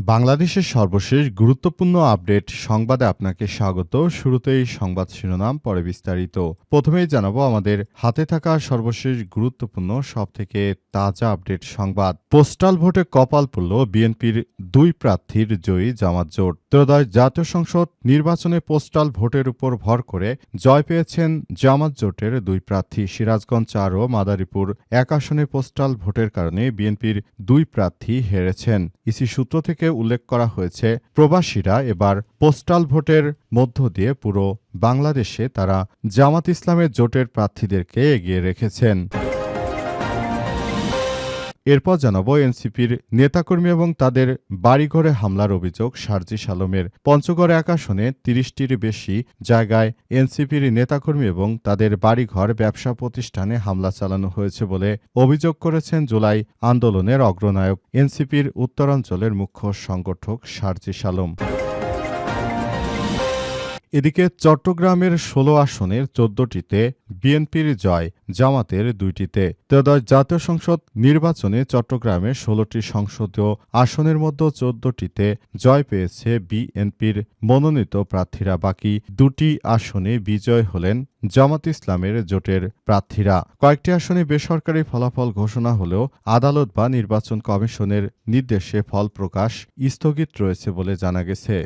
বাংলাদেশের সর্বশেষ গুরুত্বপূর্ণ আপডেট সংবাদে আপনাকে স্বাগত। শুরুতেই সংবাদ শিরোনাম, পরে বিস্তারিত। প্রথমেই জানাব আমাদের হাতে থাকা সর্বশেষ গুরুত্বপূর্ণ, সবথেকে তাজা আপডেট সংবাদ। পোস্টাল ভোটে কপাল পড়ল বিএনপির দুই প্রার্থীর জয়ী জামাত জোট। ত্রয়োদশ জাতীয় সংসদ নির্বাচনে পোস্টাল ভোটের উপর ভর করে জয় পেয়েছেন জামাত জোটের দুই প্রার্থী। সিরাজগঞ্জ চার ও মাদারীপুর এক আসনে পোস্টাল ভোটের কারণে বিএনপির দুই প্রার্থী হেরেছেন। ইসি সূত্র থেকে উল্লেখ করা হয়েছে, প্রবাসীরা এবার পোস্টাল ভোটের মধ্য দিয়ে পুরো বাংলাদেশে তারা জামাত ইসলামের জোটের প্রার্থীদেরকে এগিয়ে রেখেছেন। এরপর জানাব এনসিপির নেতাকর্মী এবং তাদের বাড়িঘরে হামলার অভিযোগ সার্জিস আলমের পঞ্চগড় আসনে তিরিশটির বেশি জায়গায় এনসিপির নেতাকর্মী এবং তাদের বাড়িঘর ব্যবসা প্রতিষ্ঠানে হামলা চালানো হয়েছে বলে অভিযোগ করেছেন জুলাই আন্দোলনের অগ্রনায়ক এনসিপির উত্তরাঞ্চলের মুখ্য সংগঠক সার্জিস আলম এদিকে চট্টগ্রামের ষোলো আসনের চোদ্দটিতে বিএনপির জয়, জামাতের দুইটিতে। ত্রয়োদশ জাতীয় সংসদ নির্বাচনে চট্টগ্রামে ষোলোটি সংসদীয় আসনের মধ্যে চোদ্দটিতে জয় পেয়েছে বিএনপির মনোনীত প্রার্থীরা। বাকি দুটি আসনে বিজয় হলেন জামাত ইসলামের জোটের প্রার্থীরা। কয়েকটি আসনে বেসরকারি ফলাফল ঘোষণা হলেও আদালত বা নির্বাচন কমিশনের নির্দেশে ফল প্রকাশ স্থগিত রয়েছে বলে জানা গেছে।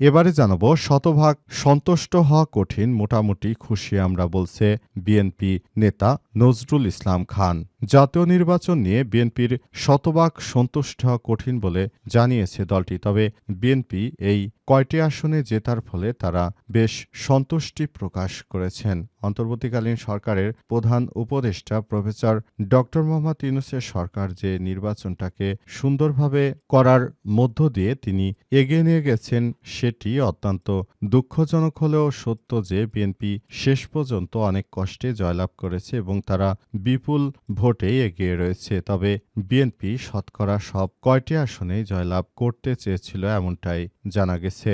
এবারে জানাব, শতভাগ সন্তুষ্ট হওয়া কঠিন, মোটামুটি খুশি আমরা বলছে বিএনপি নেতা নজরুল ইসলাম খান। জাতীয় নির্বাচন নিয়ে বিএনপির শতভাগ সন্তুষ্ট হওয়া কঠিন বলে জানিয়েছে দলটি, তবে বিএনপি এই কয়টি আসনে জেতার ফলে তারা বেশ সন্তুষ্টি প্রকাশ করেছেন। অন্তর্বর্তীকালীন সরকারের প্রধান উপদেষ্টা প্রফেসর ড মোহাম্মদ ইউনুসের সরকার যে নির্বাচনটাকে সুন্দরভাবে করার মধ্য দিয়ে তিনি এগিয়ে নিয়ে গেছেন, সেটি অত্যন্ত দুঃখজনক হলেও সত্য যে বিএনপি শেষ পর্যন্ত অনেক কষ্টে জয়লাভ করেছে এবং তারা বিপুল ভোটে এগিয়ে রয়েছে। তবে বিএনপি শতকরা সব কয়টি আসনে জয়লাভ করতে চেয়েছিল এমনটাই জানা গেছে।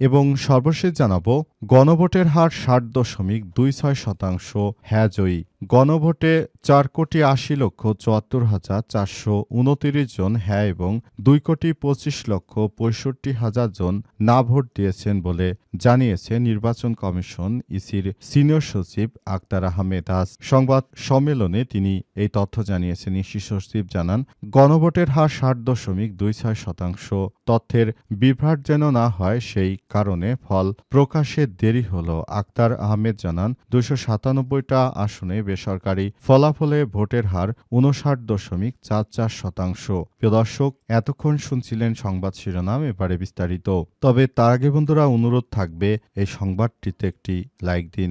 এবং সর্বশেষ জানাব গণভোটের হার ষাট দশমিক দুই ছয় শতাংশ হ্যাঁ জয়ী। গণভোটে চার কোটি আশি লক্ষ চুয়াত্তর হাজার চারশো উনতিরিশ জন হ্যাঁ এবং দুই কোটি পঁচিশ লক্ষ পঁয়ষট্টি হাজার জন না ভোট দিয়েছেন বলে জানিয়েছে নির্বাচন কমিশন ইসির সিনিয়র সচিব আক্তার আহমেদ আজ সংবাদ সম্মেলনে তিনি এই তথ্য জানিয়েছেন। ইসি সচিব জানান, গণভোটের হার ষাট দশমিক দুই ছয় শতাংশ। তথ্যের বিভ্রাট যেন না হয় সেই কারণে ফল প্রকাশে দেরি হল। আক্তার আহমেদ জানান দুশো সাতানব্বইটা আসনে বেসরকারি ফলাফলে ভোটের হার উনষাট দশমিক চার চার শতাংশ। প্রিয় দর্শক, এতক্ষণ শুনছিলেন সংবাদ শিরোনাম, এবারে বিস্তারিত। তবে তার আগে বন্ধুরা, অনুরোধ থাকবে, এই সংবাদটিতে একটি লাইক দিন।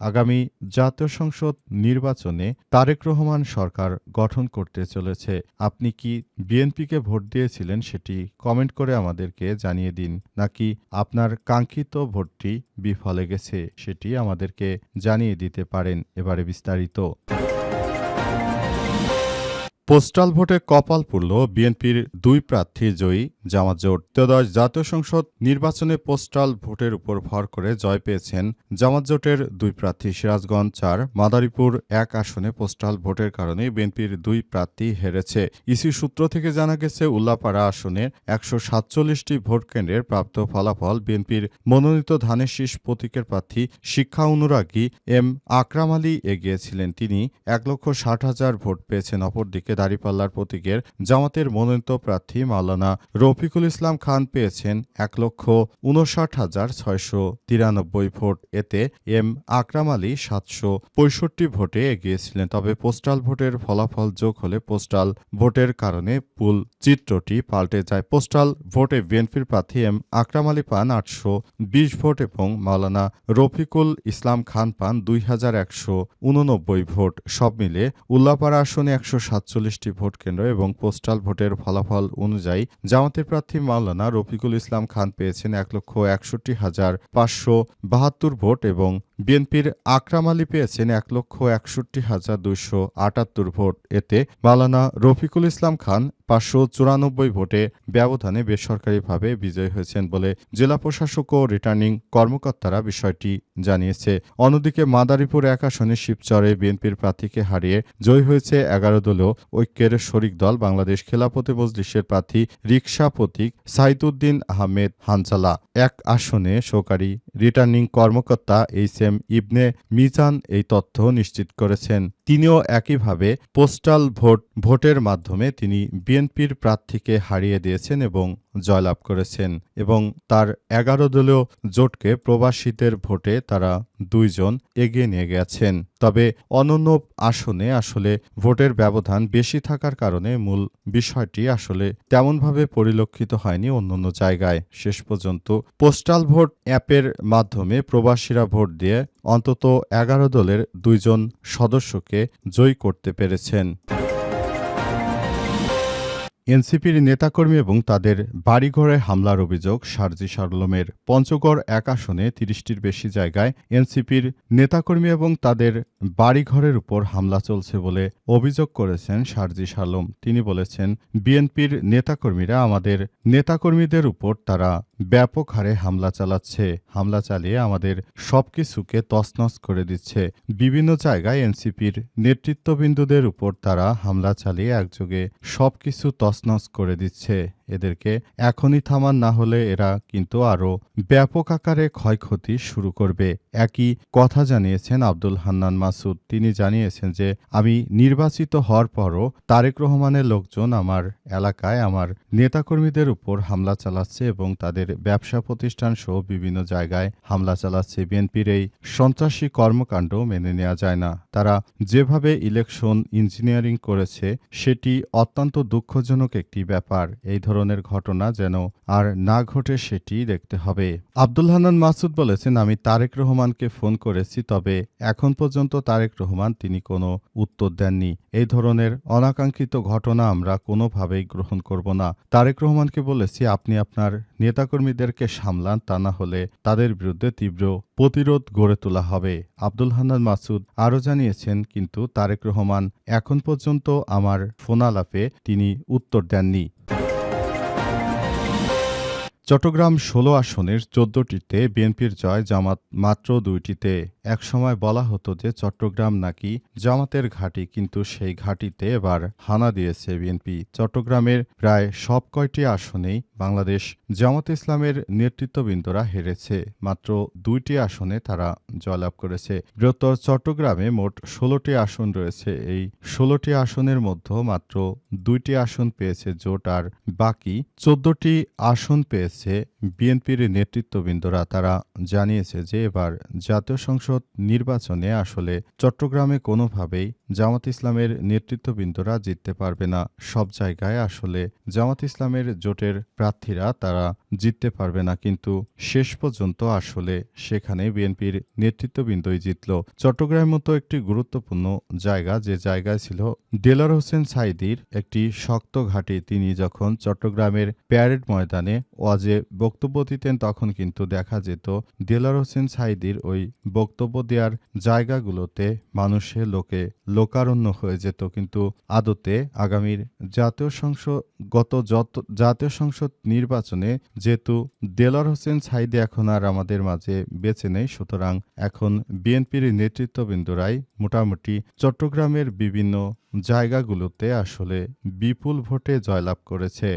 আগামী জাতীয় সংসদ নির্বাচনে তারেক রহমান সরকার গঠন করতে চলেছে। আপনি কি বিএনপিকে ভোট দিয়েছিলেন সেটি কমেন্ট করে আমাদেরকে জানিয়ে দিন, নাকি আপনার কাঙ্ক্ষিত ভোটটি বিফলে গেছে সেটি আমাদেরকে জানিয়ে দিতে পারেন এবারে বিস্তারিত। পোস্টাল ভোটে কপাল পড়ল বিএনপির দুই প্রার্থী জয়ী জামাত জোট। ত্রয়োদশ জাতীয় সংসদ নির্বাচনে পোস্টাল ভোটের উপর ভর করে জয় পেয়েছেন জামাত জোটের দুই প্রার্থী সিরাজগঞ্জ চার, মাদারীপুর এক আসনে পোস্টাল ভোটের কারণে বিএনপির দুই প্রার্থী হেরেছে। ইসি সূত্র থেকে জানা গেছে, উল্লাপাড়া আসনে একশো সাতচল্লিশটি ভোট কেন্দ্রের প্রাপ্ত ফলাফল বিএনপির মনোনীত ধানের শীষ প্রতীকের প্রার্থী শিক্ষা অনুরাগী এম আকরাম আলী এগিয়েছিলেন। তিনি এক লক্ষ ষাট হাজার ভোট পেয়েছেন, অপরদিকে দাঁড়িপাল্লার প্রতীকের জামাতের মনোনীত প্রার্থী মাওলানা রফিকুল ইসলাম খান পেয়েছেন এক লক্ষ উনষাট হাজার ছয়শো তিরানব্বই ভোট। এতে এম আকরাম আলী সাতশো পঁয়ষট্টি ভোটে এগিয়েছিলেন তবে পোস্টাল ভোটের ফলাফল যোগ হলে পোস্টাল ভোটের কারণে পুল চিত্রটি পাল্টে যায়। পোস্টাল ভোটে বিএনপির প্রার্থী এম আকরাম আলী পান আটশো বিশ ভোট এবং মাওলানা রফিকুল ইসলাম খান পান দুই হাজার একশো উননব্বই ভোট। সব মিলে উল্লাপাড়া আসনে একশো সাতচল্লিশটি ভোট কেন্দ্র এবং পোস্টাল ভোটের ফলাফল অনুযায়ী জামাতের প্রার্থী মাওলানা রফিকুল ইসলাম খান পেয়েছেন এক লক্ষ একষট্টি হাজার পাঁচশো বাহাত্তর ভোট এবং বিএনপির আকরাম আলী পেয়েছেন এক লক্ষ একষট্টি হাজার দুইশো আটাত্তর ভোট। এতে মালানা রফিকুল ইসলাম খান পাঁচশো চুরানব্বই ভোটে ব্যবধানে বেসরকারিভাবে বিজয়ী হয়েছেন বলে জেলা প্রশাসক ও রিটার্নিং কর্মকর্তারা বিষয়টি জানিয়েছে। অন্যদিকে মাদারীপুর এক আসনে শিবচরে বিএনপির প্রার্থীকে হারিয়ে জয়ী হয়েছে এগারো দলীয় ঐক্যের শরিক দল বাংলাদেশ খেলাপতি মজলিসের প্রার্থী রিকশা প্রতীক সাইদুদ্দিন আহমেদ হানজালা। এক আসনে সহকারী রিটার্নিং কর্মকর্তা এইচ এম ইবনে মিজান এই তথ্য নিশ্চিত করেছেন। তিনিও একইভাবে পোস্টাল ভোট, ভোটের মাধ্যমে তিনি বিএনপির প্রার্থীকে হারিয়ে দিয়েছেন এবং জয়লাভ করেছেন এবং তার এগারো দলীয় জোটকে প্রবাসীদের ভোটে তারা দুইজন এগিয়ে নিয়ে গেছেন। তবে অনন্য আসনে আসলে ভোটের ব্যবধান বেশি থাকার কারণে মূল বিষয়টি আসলে তেমনভাবে পরিলক্ষিত হয়নি অন্যান্য জায়গায়। শেষ পর্যন্ত পোস্টাল ভোট অ্যাপের মাধ্যমে প্রবাসীরা ভোট দিয়ে অন্তত এগারো দলের দুইজন সদস্যকে জয়ী করতে পেরেছেন। এনসিপির নেতাকর্মী এবং তাদের বাড়িঘরে হামলার অভিযোগ সারজি সারলমের পঞ্চগড় এক আসনে তিরিশটির বেশি জায়গায় এনসিপির নেতাকর্মী এবং তাদের বাড়িঘরের উপর হামলা চলছে বলে অভিযোগ করেছেন সারজি সারলম তিনি বলেছেন, বিএনপির নেতাকর্মীরা আমাদের নেতাকর্মীদের উপর তারা ব্যাপক হারে হামলা চালাচ্ছে। হামলা চালিয়ে আমাদের সবকিছুকে তছনছ করে দিচ্ছে। বিভিন্ন জায়গায় এনসিপির নেতৃত্ববিন্দুদের উপর তারা হামলা চালিয়ে একযোগে সবকিছু তছনছ করে দিচ্ছে। এদেরকে এখনই থামান, না হলে এরা কিন্তু আরও ব্যাপক আকারে ক্ষয়ক্ষতি শুরু করবে। একই কথা জানিয়েছেন আব্দুল হান্নান মাসুদ। তিনি জানিয়েছেন যে, আমি নির্বাচিত হওয়ার পরও তারেক রহমানের লোকজন আমার এলাকায় আমার নেতাকর্মীদের উপর হামলা চালাচ্ছে এবং তাদের ব্যবসা প্রতিষ্ঠান সহ বিভিন্ন জায়গায় হামলা চালাচ্ছে। বিএনপির এই সন্ত্রাসী কর্মকাণ্ড মেনে নেওয়া যায় না। তারা যেভাবে ইলেকশন ইঞ্জিনিয়ারিং করেছে, সেটি অত্যন্ত দুঃখজনক একটি ব্যাপার। এই ধরনের ঘটনা যেন আর না ঘটে সেটি দেখতে হবে। আব্দুল হান্নান মাসুদ বলেছেন, আমি তারেক রহমানকে ফোন করেছি, তবে এখন পর্যন্ত তারেক রহমান তিনি কোনো উত্তর দেননি। এই ধরনের অনাকাঙ্ক্ষিত ঘটনা আমরা কোনোভাবেই গ্রহণ করব না। তারেক রহমানকে বলেছি, আপনি আপনার নেতাকর্মীদেরকে সামলান, তা না হলে তাদের বিরুদ্ধে তীব্র প্রতিরোধ গড়ে তোলা হবে। আব্দুল হান্নান মাসুদ আরও জানিয়েছেন, কিন্তু তারেক রহমান এখন পর্যন্ত আমার ফোনালাপে তিনি উত্তর দেননি। চট্টগ্রাম ষোলো আসনের চোদ্দটিতে বিএনপির জয় জামাত মাত্র দুইটিতে। একসময় বলা হতো যে চট্টগ্রাম নাকি জামাতের ঘাঁটি, কিন্তু সেই ঘাঁটিতে এবার হানা দিয়েছে বিএনপি। চট্টগ্রামের প্রায় সব কয়টি আসনেই বাংলাদেশ জামাত ইসলামের নেতৃত্ববৃন্দরা হেরেছে। মাত্র দুইটি আসনে তারা জয়লাভ করেছে। বৃহত্তর চট্টগ্রামে মোট ষোলোটি আসন রয়েছে। এই ষোলোটি আসনের মধ্যে মাত্র দুইটি আসন পেয়েছে জোট আর বাকি চোদ্দটি আসন পেয়েছে বিএনপির নেতৃত্ববৃন্দরা। তারা জানিয়েছে যে এবার জাতীয় সংসদ নির্বাচনে আসলে চট্টগ্রামে কোনোভাবেই জামাত ইসলামের নেতৃত্ববৃন্দরা জিততে পারবে না। সব জায়গায় আসলে জামাত ইসলামের জোটের প্রার্থীরা তারা জিততে পারবে না, কিন্তু শেষ পর্যন্ত আসলে সেখানে বিএনপির নেতৃত্ববৃন্দই জিতল। চট্টগ্রামের মতো একটি গুরুত্বপূর্ণ জায়গা যে জায়গায় ছিল দেলার হোসেন সাইদির একটি শক্ত ঘাঁটি। তিনি যখন চট্টগ্রামের প্যারেড ময়দানে ওয়াজে বক্তব্য দিতেন, তখন কিন্তু দেখা যেত দেলার হোসেন সাইদির ওই বক্তব্য দেওয়ার জায়গাগুলোতে মানুষের লোকে লোকারণ্য হয়ে যেত। কিন্তু আদতে আগামীর জাতীয় সংসদ, গত যত জাতীয় সংসদ নির্বাচনে যেহেতু দেলার হোসেন সাইদি এখন আর আমাদের মাঝে বেঁচে নেই, সুতরাং এখন বিএনপির নেতৃত্ববৃন্দরাই মোটামুটি চট্টগ্রামের বিভিন্ন জায়গাগুলোতে আসলে বিপুল ভোটে জয়লাভ করেছে।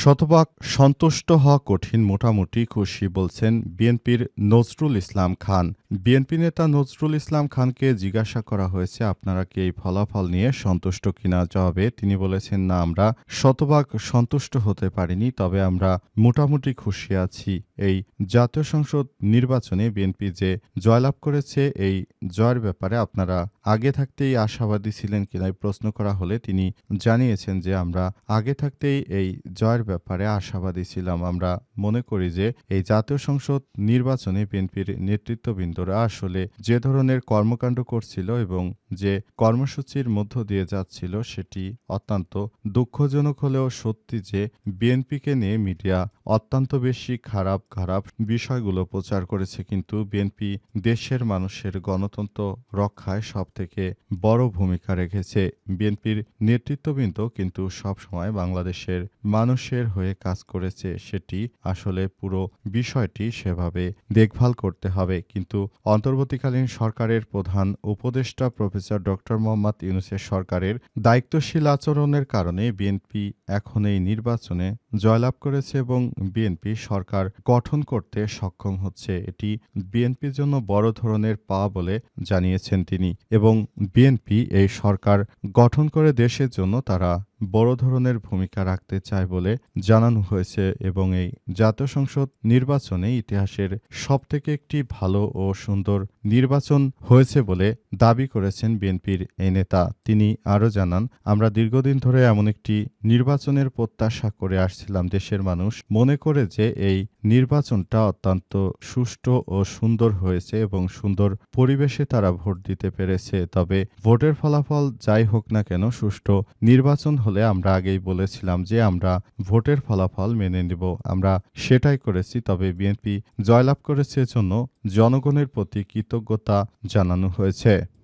শতভাগ সন্তুষ্ট হওয়া কঠিন মোটামুটি খুশি বলছেন বিএনপির নজরুল ইসলাম খান। বিএনপি নেতা নজরুল ইসলাম খানকে জিজ্ঞাসা করা হয়েছে, আপনারা কি এই ফলাফল নিয়ে সন্তুষ্ট কিনা? জবাবে তিনি বলেছেন, না, আমরা শতভাগ সন্তুষ্ট হতে পারিনি, তবে আমরা মোটামুটি খুশি আছি। এই জাতীয় সংসদ নির্বাচনে বিএনপি যে জয়লাভ করেছে, এই জয়ের ব্যাপারে আপনারা আগে থাকতেই আশাবাদী ছিলেন কিনা প্রশ্ন করা হলে তিনি জানিয়েছেন যে আমরা আগে থাকতেই এই জয়ের ব্যাপারে আশাবাদী ছিলাম। আমরা মনে করি যে এই জাতীয় সংসদ নির্বাচনে বিএনপির নেতৃত্ববৃন্দরা আসলে যে ধরনের কর্মকাণ্ড করছিল এবং যে কর্মসূচির মধ্য দিয়ে যাচ্ছিল সেটি অত্যন্ত দুঃখজনক হলেও সত্যি যে বিএনপিকে নিয়ে মিডিয়া অত্যন্ত বেশি খারাপ খারাপ বিষয়গুলো প্রচার করেছে। কিন্তু বিএনপি দেশের মানুষের গণতন্ত্র রক্ষায় সবথেকে বড় ভূমিকা রেখেছে। বিএনপির নেতৃত্ববৃন্দ কিন্তু সবসময় বাংলাদেশের মানুষের হয়ে কাজ করেছে, সেটি আসলে পুরো বিষয়টি সেভাবে দেখভাল করতে হবে। কিন্তু অন্তর্বর্তীকালীন সরকারের প্রধান উপদেষ্টা প্রফেসর ডক্টর মোহাম্মদ ইউনুসের সরকারের দায়িত্বশীল আচরণের কারণে বিএনপি এখন এই নির্বাচনে জয়লাভ করেছে এবং বিএনপি সরকার গঠন করতে সক্ষম হচ্ছে। এটি বিএনপির জন্য বড় ধরনের পাওয়া বলে জানিয়েছেন তিনি। এবং বিএনপি এই সরকার গঠন করে দেশের জন্য তারা বড় ধরনের ভূমিকা রাখতে চায় বলে জানানো হয়েছে এবং এই জাতীয় সংসদ নির্বাচনে ইতিহাসের সবথেকে একটি ভালো ও সুন্দর নির্বাচন হয়েছে বলে দাবি করেছেন বিএনপির এই নেতা। তিনি আরও জানান, আমরা দীর্ঘদিন ধরে এমন একটি নির্বাচনের প্রত্যাশা করে আসছিলাম। দেশের মানুষ মনে করে যে এই নির্বাচনটা অত্যন্ত সুষ্ঠু ও সুন্দর হয়েছে এবং সুন্দর পরিবেশে তারা ভোট দিতে পেরেছে। তবে ভোটের ফলাফল যাই হোক না কেন সুষ্ঠু নির্বাচন হলে আমরা আগেই বলেছিলাম যে আমরা ভোটের ফলাফল মেনে নেব। আমরা সেটাই করেছি, তবে বিএনপি জয়লাভ করেছে জন্য জনগণের প্রতি কৃতজ্ঞতা জানানো হয়েছে।